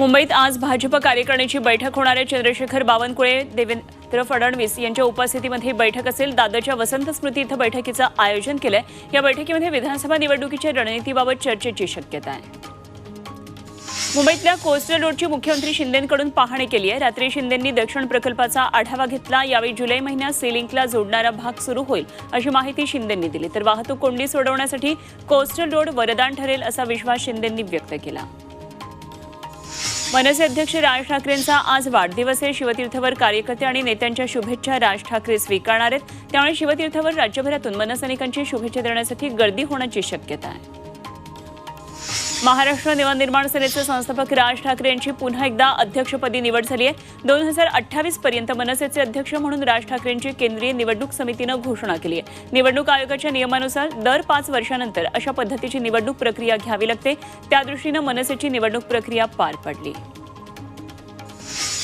मुंबईत आज भाजप कार्यकारिणीची बैठक होणार आहे. चंद्रशेखर बावनकुळे देवेंद्र फडणवीस यांच्या उपस्थितीमध्ये ही बैठक असेल. दादरच्या वसंत स्मृती इथं बैठकीचं आयोजन केलंय. या बैठकीमध्ये विधानसभा निवडणुकीच्या रणनीतीबाबत चर्चेची शक्यता आहे. मुंबईतल्या कोस्टल रोडची मुख्यमंत्री शिंदेकडून पाहणी केली आहे. रात्री शिंदेंनी दक्षिण प्रकल्पाचा आढावा घेतला. यावेळी जुलै महिन्यात सीलिंकला जोडणारा भाग सुरू होईल अशी माहिती शिंदेंनी दिली. तर वाहतूक कोंडी सोडवण्यासाठी कोस्टल रोड वरदान ठरेल असा विश्वास शिंदेंनी व्यक्त केला. मनसे अध्यक्ष राज ठाकरेंचा आज वाढदिवस आहे. शिवतीर्थवर कार्यकर्ते आणि नेत्यांच्या शुभेच्छा राज ठाकरे स्वीकारणार आहेत. त्यामुळे शिवतीर्थवर राज्यभरातून मनसैनिकांची शुभेच्छा देण्यासाठी गर्दी होण्याची शक्यता आहे. महाराष्ट्र नवनिर्माण सेनेचे संस्थापक राज ठाकरे यांची पुन्हा एकदा अध्यक्षपदी निवड झाली आहे. दोन हजार अठ्ठावीस पर्यंत मनसेचे अध्यक्ष म्हणून राज ठाकरेंची केंद्रीय निवडणूक समितीनं घोषणा केली आहे. निवडणूक आयोगाच्या नियमानुसार दर पाच वर्षानंतर अशा पद्धतीची निवडणूक प्रक्रिया घ्यावी लागते. त्यादृष्टीनं मनसेची निवडणूक प्रक्रिया पार पडली.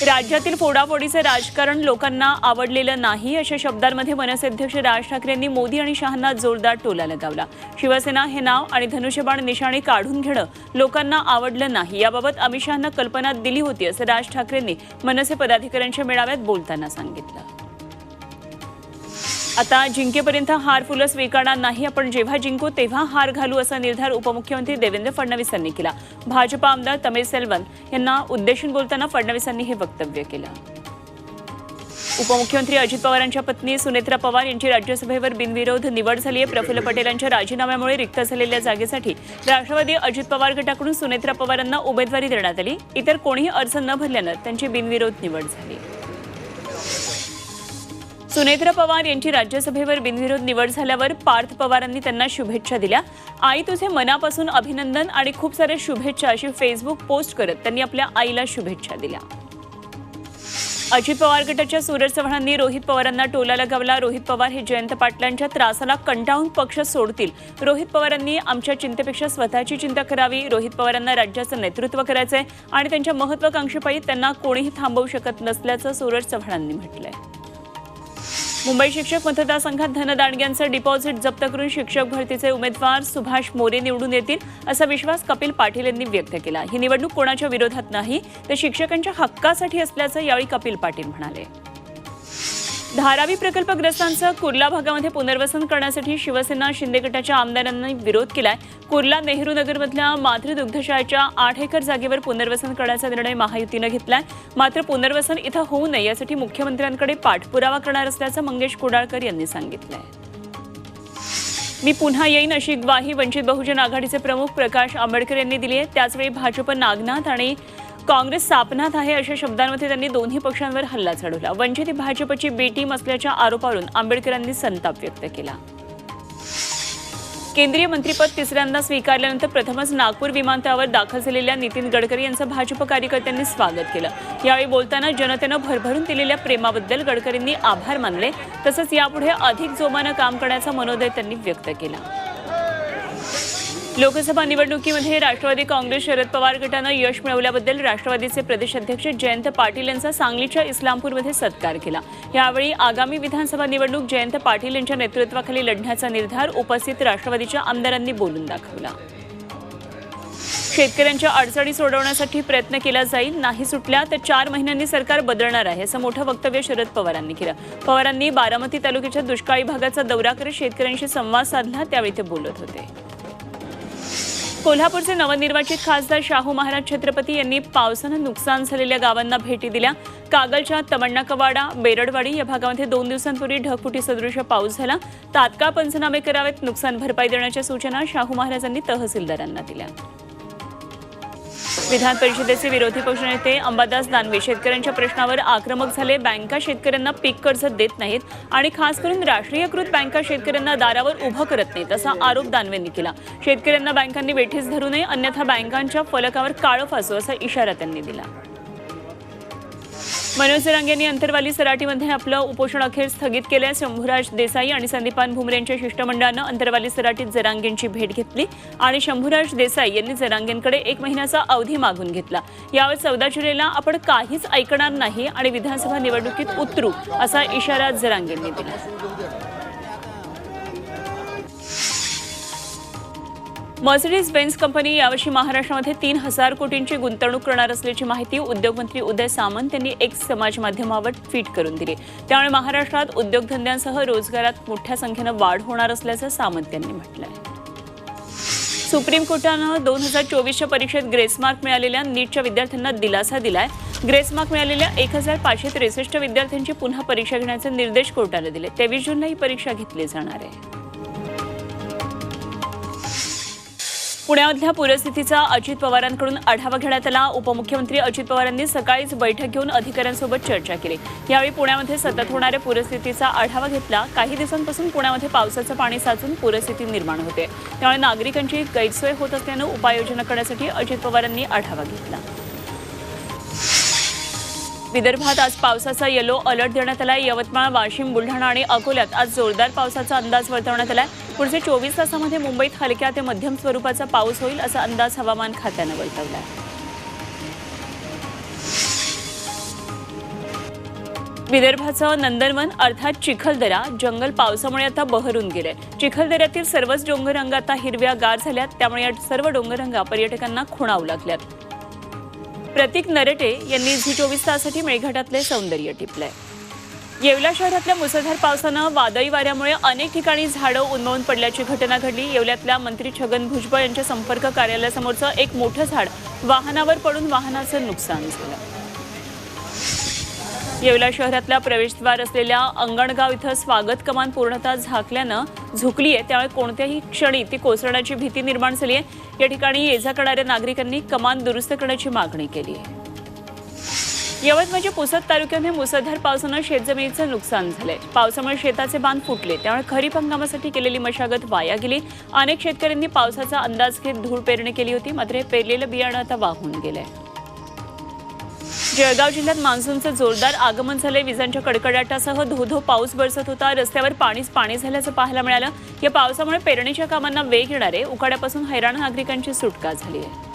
राज्यातील फोडाफोडीचं राजकारण लोकांना आवडलेलं नाही अशा शब्दांमध्ये मनसे अध्यक्ष राज ठाकरे यांनी मोदी आणि शहांना जोरदार टोला लगावला. शिवसेना हे नाव आणि धनुष्यबाण निशाणी काढून घेणं लोकांना आवडलं नाही. याबाबत अमित शहांना कल्पना दिली होती असं राज ठाकरेंनी मनसे पदाधिकाऱ्यांच्या मेळाव्यात बोलताना सांगितलं. आता जिंकेपर्यंत हार फुलं स्वीकारणार नाही आपण जेव्हा जिंकू तेव्हा हार घालू असा निर्धार उपमुख्यमंत्री देवेंद्र फडणवीस यांनी केला. भाजपा आमदार तमिळ सेल्वन यांना उद्देशून बोलताना फडणवीसांनी हे वक्तव्य केलं. उपमुख्यमंत्री अजित पवारांच्या पत्नी सुनेत्रा पवार यांची राज्यसभेवर बिनविरोध निवड झाली आहे. प्रफुल्ल पटेल यांच्या राजीनाम्यामुळे रिक्त झालेल्या जागेसाठी राष्ट्रवादी अजित पवार गटाकडून सुनेत्रा पवारांना उमेदवारी देण्यात आली. इतर कोणीही अर्ज न भरल्यानं त्यांची बिनविरोध निवड झाली. सुनेत्र पवार यांची राज्यसभेवर बिनविरोध निवड झाल्यावर पार्थ पवारांनी त्यांना शुभेच्छा दिल्या. आई तुझे मनापासून अभिनंदन आणि खूप साऱ्या शुभेच्छा अशी फेसबुक पोस्ट करत त्यांनी आपल्या आईला शुभेच्छा दिल्या. अजित पवार गटाच्या सूरज चव्हाणांनी रोहित पवारांना टोला लगावला. रोहित पवार हे जयंत पाटलांच्या त्रासाला कंटाळून पक्ष सोडतील. रोहित पवारांनी आमच्या चिंतेपेक्षा स्वतःची चिंता करावी. रोहित पवारांना राज्याचं नेतृत्व करायचंय आणि त्यांच्या महत्वाकांक्षेपायी त्यांना कोणीही थांबवू शकत नसल्याचं सूरज चव्हाणांनी म्हटलंय. मुंबई शिक्षक मतदारसंघात धनदांडग्यांचं डिपॉझिट जप्त करून शिक्षक भरतीचे उमेदवार सुभाष मोरे निवडून येतील असा विश्वास कपिल पाटील यांनी व्यक्त केला. ही निवडणूक कोणाच्या विरोधात नाही तर शिक्षकांच्या हक्कासाठी असल्याचं यावेळी कपिल पाटील म्हणाले. धारावी प्रकल्पग्रस्तांचं कुर्ला भागामध्ये पुनर्वसन करण्यासाठी शिवसेना शिंदे गटाच्या आमदारांनी विरोध केलाय. कुर्ला नेहरू नगरमधल्या मातृ दुग्धशाळेच्या आठ एकर जागेवर पुनर्वसन करण्याचा निर्णय महायुतीनं घेतलाय. मात्र पुनर्वसन इथं होऊ नये यासाठी मुख्यमंत्र्यांकडे पाठपुरावा करणार असल्याचं मंगेश कुडाळकर यांनी सांगितलंय. मी पुन्हा येईन अशी ग्वाही वंचित बहुजन आघाडीचे प्रमुख प्रकाश आंबेडकर यांनी दिली आहे त्याचवेळी भाजप नागनाथ आणि काँग्रेस स्थापनात आहे अशा शब्दांमध्ये त्यांनी दोन्ही पक्षांवर हल्ला चढवला. वंचित भाजपची बी टीम असल्याच्या आरोपावरून आंबेडकरांनी संताप व्यक्त केला. केंद्रीय मंत्रीपद तिसऱ्यांदा स्वीकारल्यानंतर प्रथमच नागपूर विमानतळावर दाखल झालेल्या नितीन गडकरी यांचं भाजप कार्यकर्त्यांनी स्वागत केलं. यावेळी बोलताना जनतेनं भरभरून दिलेल्या प्रेमाबद्दल गडकरींनी आभार मानले तसंच यापुढे अधिक जोमानं काम करण्याचा मनोदय त्यांनी व्यक्त केला. लोकसभा निवडणुकीमध्ये राष्ट्रवादी काँग्रेस शरद पवार गटानं यश मिळवल्याबद्दल राष्ट्रवादीचे प्रदेशाध्यक्ष जयंत पाटील यांचा सांगलीच्या इस्लामपूरमध्ये सत्कार केला. यावेळी आगामी विधानसभा निवडणूक जयंत पाटील यांच्या नेतृत्वाखाली लढण्याचा निर्धार उपस्थित राष्ट्रवादीच्या आमदारांनी बोलून दाखवला. शेतकऱ्यांच्या अडचणी सोडवण्यासाठी प्रयत्न केला जाईल नाही सुटल्या तर चार महिन्यांनी सरकार बदलणार आहे असं मोठं वक्तव्य शरद पवारांनी केलं. पवारांनी बारामती तालुक्याच्या दुष्काळी भागाचा दौरा करत शेतकऱ्यांशी संवाद साधला त्यावेळी ते बोलत होते. कोल्हापूरचे नवनिर्वाचित खासदार शाहू महाराज छत्रपती यांनी पावसानं नुकसान झालेल्या गावांना भेटी दिल्या. कागलच्या तमण्णाकवाडा बेरडवाडी या भागामध्ये दोन दिवसांपूर्वी ढगफुटी सदृश पाऊस झाला. तात्काळ पंचनामे करावेत नुकसान भरपाई देण्याच्या सूचना शाहू महाराजांनी तहसीलदारांना दिल्या. विधान परिषदेचे विरोधी पक्षनेते अंबादास दानवे शेतकऱ्यांच्या प्रश्नावर आक्रमक झाले. बँका शेतकऱ्यांना पीक कर्ज देत नाहीत आणि खास करून राष्ट्रीयकृत बँका शेतकऱ्यांना दारावर उभं करत नाहीत असा आरोप दानवेंनी केला. शेतकऱ्यांना बँकांनी वेठीस धरू नये अन्यथा बँकांच्या फलकावर काळं फासू असा इशारा त्यांनी दिला. मनोज रंग यांनी अंतरवाली सराटीमध्ये आपलं उपोषण अखेर स्थगित केलं शंभूराज देसाई आणि संदीपान भुमरे यांच्या शिष्टमंडळानं अंतरवाली सराटीत जरांगेंची भेट घेतली आणि शंभूराज देसाई यांनी जरांगेंकडे एक महिन्याचा अवधी मागून घेतला. यावर चौदा जुलैला आपण काहीच ऐकणार नाही आणि विधानसभा निवडणुकीत उतरू असा इशारा जरांगेंनी दिला. मर्सिडीज बेन्स कंपनी यावर्षी महाराष्ट्रामध्ये तीन हजार कोटींची गुंतवणूक करणार असल्याची माहिती उद्योगमंत्री उदय सामंत यांनी एक समाज माध्यमावर ट्विट करून दिली. त्यामुळे महाराष्ट्रात उद्योगधंद्यांसह रोजगारात मोठ्या संख्येनं वाढ होणार असल्याचं सामंत यांनी म्हटलं आहे सुप्रीम कोर्टानं दोन हजार चोवीसच्या परीक्षेत ग्रेसमार्क मिळालेल्या नीटच्या विद्यार्थ्यांना दिलासा दिलाय. ग्रेसमार्क मिळालेल्या एक हजार पाचशे त्रेसष्ट विद्यार्थ्यांची पुन्हा परीक्षा घेण्याचे निर्देश कोर्टाला दिले. तेवीस जूनला ही परीक्षा घेतली जाणार आहे. पुण्यामधल्या पूरस्थितीचा अजित पवारांकडून आढावा घेण्यात आला उपमुख्यमंत्री अजित पवारांनी सकाळीच बैठक घेऊन अधिकाऱ्यांसोबत चर्चा केली. यावेळी पुण्यामध्ये सतत होणाऱ्या पूरस्थितीचा आढावा घेतला. काही दिवसांपासून पुण्यामध्ये पावसाचं पाणी साचून पूरस्थिती निर्माण होते. त्यामुळे नागरिकांची गैरसोय होत असल्यानं उपाययोजना करण्यासाठी अजित पवारांनी आढावा घेतला. विदर्भात आज पावसाचा येलो अलर्ट देण्यात आला यवतमाळ वाशिम बुलढाणा आणि अकोल्यात आज जोरदार पावसाचा अंदाज वर्तवण्यात आलाय. पुढचे चोवीस तासामध्ये मुंबईत हलक्या ते मध्यम स्वरूपाचा पाऊस होईल असा अंदाज हवामान खात्यानं वर्तवला आहे विदर्भाचं नंदनवन अर्थात चिखलदरा जंगल पावसामुळे आता बहरून गेले चिखलदऱ्यातील सर्वच डोंगररंग आता हिरव्या गार झाल्यात त्यामुळे या सर्व डोंगररंगा पर्यटकांना खुणावू लागल्यात. प्रतीक नरटे यांनी झी चोवीस तासाठी मेळघाटातले सौंदर्य टिपलंय. येवला शहरातल्या मुसळधार पावसानं वादळी वाऱ्यामुळे अनेक ठिकाणी झाडं उन्मळून पडल्याची घटना घडली. येवल्यातल्या मंत्री छगन भुजबळ यांच्या संपर्क कार्यालयासमोरचं एक मोठं झाड वाहनावर पडून वाहनाचं नुकसान झालं. येवला शहरातल्या प्रवेशद्वार असलेल्या अंगणगाव इथं स्वागत कमान पूर्णतः झाकल्यानं झुकली आहे. त्यामुळे कोणत्याही क्षणी ती कोसळण्याची भीती निर्माण झाली आहे. या ठिकाणी ये जा करणाऱ्या नागरिकांनी कमान दुरुस्त करण्याची मागणी केली आहे. यवतमाळच्या म्हणजे पुसद तालुक्यामध्ये मुसळधार पावसानं शेतजमिनीचं नुकसान झालंय. पावसामुळे शेताचे बांध फुटले. त्यामुळे खरीप हंगामासाठी केलेली मशागत वाया गेली. अनेक शेतकऱ्यांनी पावसाचा अंदाज घेत धूळ पेरणी केली होती मात्र हे पेरलेलं बियाणं आता वाहून गेलंय. जळगाव जिल्ह्यात मान्सूनचं जोरदार आगमन झालंय. विजांच्या कडकडाटासह धो धो पाऊस बरसत होता. रस्त्यावर पाणीच पाणी झाल्याचं पाहायला मिळालं. या पावसामुळे पेरणीच्या कामांना वेग येणार आहे. उकाड्यापासून हैराण नागरिकांची सुटका झाली आहे.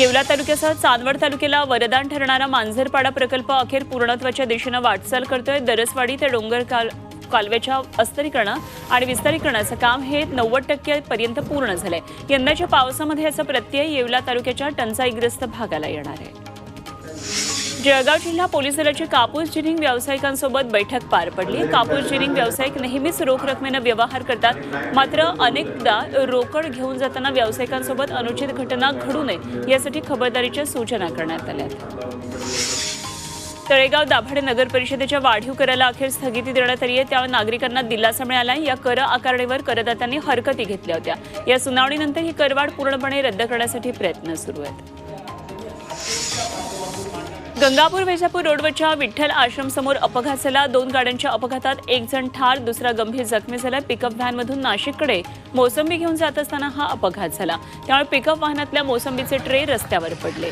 येवला तालुक्यासह चांदवड तालुक्याला वरदान ठरणारा मांजरपाडा प्रकल्प अखेर पूर्णत्वाच्या दिशेनं वाटचाल करतोय. दरसवाडी ते डोंगर काल कालव्याच्या अस्तरीकरण आणि विस्तारीकरणाचं काम हे नव्वद टक्क्यापर्यंत पूर्ण झालंय. यंदाच्या पावसामध्ये याचा प्रत्यय येवला तालुक्याच्या टंचाईग्रस्त भागाला येणार आहे. जळगाव जिल्हा पोलीस दलाची कापूस जिनिंग व्यावसायिकांसोबत बैठक पार पडली. कापूस जिनिंग व्यावसायिक नेहमीच रोख रकमेनं व्यवहार करतात. मात्र अनेकदा रोकड घेऊन जाताना व्यावसायिकांसोबत अनुचित घटना घडू नये यासाठी खबरदारीच्या सूचना करण्यात आल्या. तळेगाव दाभाडे नगर परिषदेच्या वाढीव कराला अखेर स्थगिती देण्यात आली आहे. त्यामुळे नागरिकांना दिलासा मिळाला या कर आकारणीवर करदात्यांनी हरकती घेतल्या होत्या. या सुनावणीनंतर ही करवाढ पूर्णपणे रद्द करण्यासाठी प्रयत्न सुरू आहेत. गंगापूर वेजापूर रोडवरच्या विठ्ठल आश्रमसमोर अपघात झाला दोन गाड्यांच्या अपघातात एक जण ठार दुसरा गंभीर जखमी झाला. पिकअप व्हॅनमधून नाशिककडे मोसंबी घेऊन जात असताना हा अपघात झाला. त्यामुळे पिकअप वाहनातल्या मोसंबीचे ट्रे रस्त्यावर पडले.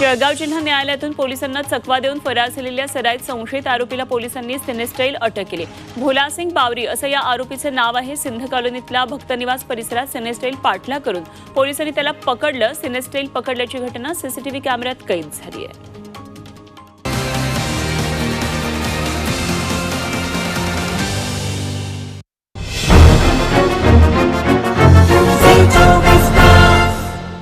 जळगाव जिल्हा न्यायालयातून पोलिसांना चकवा देऊन फरार झालेल्या सराईत संशयित आरोपीला पोलिसांनी सिनेस्टाईल अटक केली. भोलासिंग बावरी असं या आरोपीचं नाव आहे. सिंध कॉलनीतल्या भक्तनिवास परिसरात सिनेस्टाईल पाठला करून पोलिसांनी त्याला पकडलं. सिनेस्टाईल पकडल्याची घटना सीसीटीव्ही कॅमेऱ्यात कैद झाली आहे.